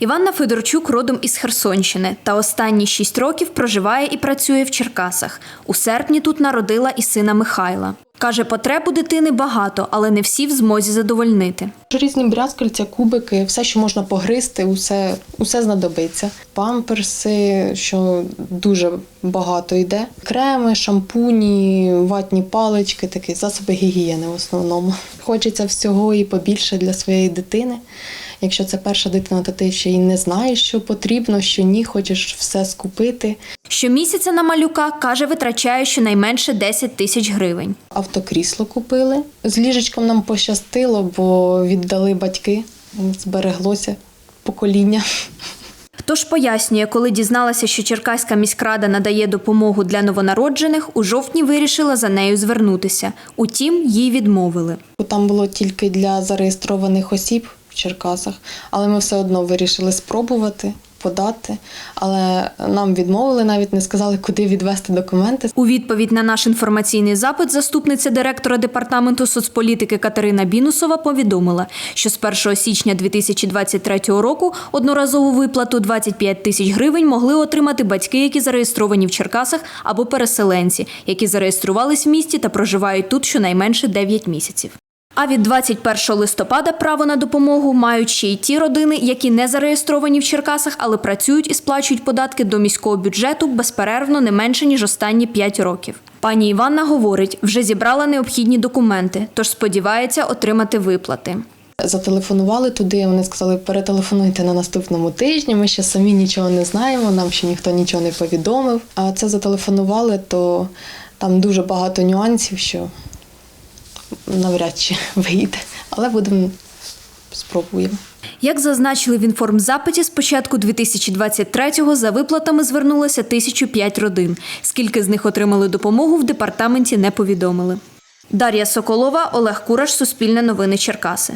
Іванна Федорчук родом із Херсонщини та останні шість років проживає і працює в Черкасах. У серпні тут народила і сина Михайла. Каже, потреб у дитини багато, але не всі в змозі задовольнити. Різні брязкальця, кубики, все, що можна погризти, усе, усе знадобиться. Памперси, що дуже багато йде. Креми, шампуні, ватні палички, такі засоби гігієни в основному. Хочеться всього і побільше для своєї дитини. Якщо це перша дитина, то ти ще й не знаєш, що потрібно, що ні, хочеш все скупити. Щомісяця на малюка, каже, витрачає щонайменше 10 тисяч гривень. Автокрісло купили. З ліжечком нам пощастило, бо віддали батьки. Збереглося покоління. Тож пояснює, коли дізналася, що Черкаська міськрада надає допомогу для новонароджених, у жовтні вирішила за нею звернутися. Утім, їй відмовили. Там було тільки для зареєстрованих осіб Черкасах, але ми все одно вирішили спробувати подати. Але нам відмовили, навіть не сказали, куди відвести документи. У відповідь на наш інформаційний запит заступниця директора департаменту соцполітики Катерина Бінусова повідомила, що з 1 січня 2023 року одноразову виплату 25 тисяч гривень могли отримати батьки, які зареєстровані в Черкасах, або переселенці, які зареєструвались в місті та проживають тут щонайменше 9 місяців. А від 21 листопада право на допомогу мають ще й ті родини, які не зареєстровані в Черкасах, але працюють і сплачують податки до міського бюджету безперервно не менше ніж останні 5 років. Пані Іванна говорить, вже зібрала необхідні документи, тож сподівається отримати виплати. Зателефонували туди. Вони сказали, перетелефонуйте на наступному тижні. Ми ще самі нічого не знаємо. Нам ще ніхто нічого не повідомив. А це зателефонували, то там дуже багато нюансів, що навряд чи вийде. Але будемо спробуємо. Як зазначили в інформзапиті, з початку 2023-го за виплатами звернулося 1005 родин. Скільки з них отримали допомогу, в департаменті не повідомили. Дар'я Соколова, Олег Кураш, Суспільне новини Черкаси.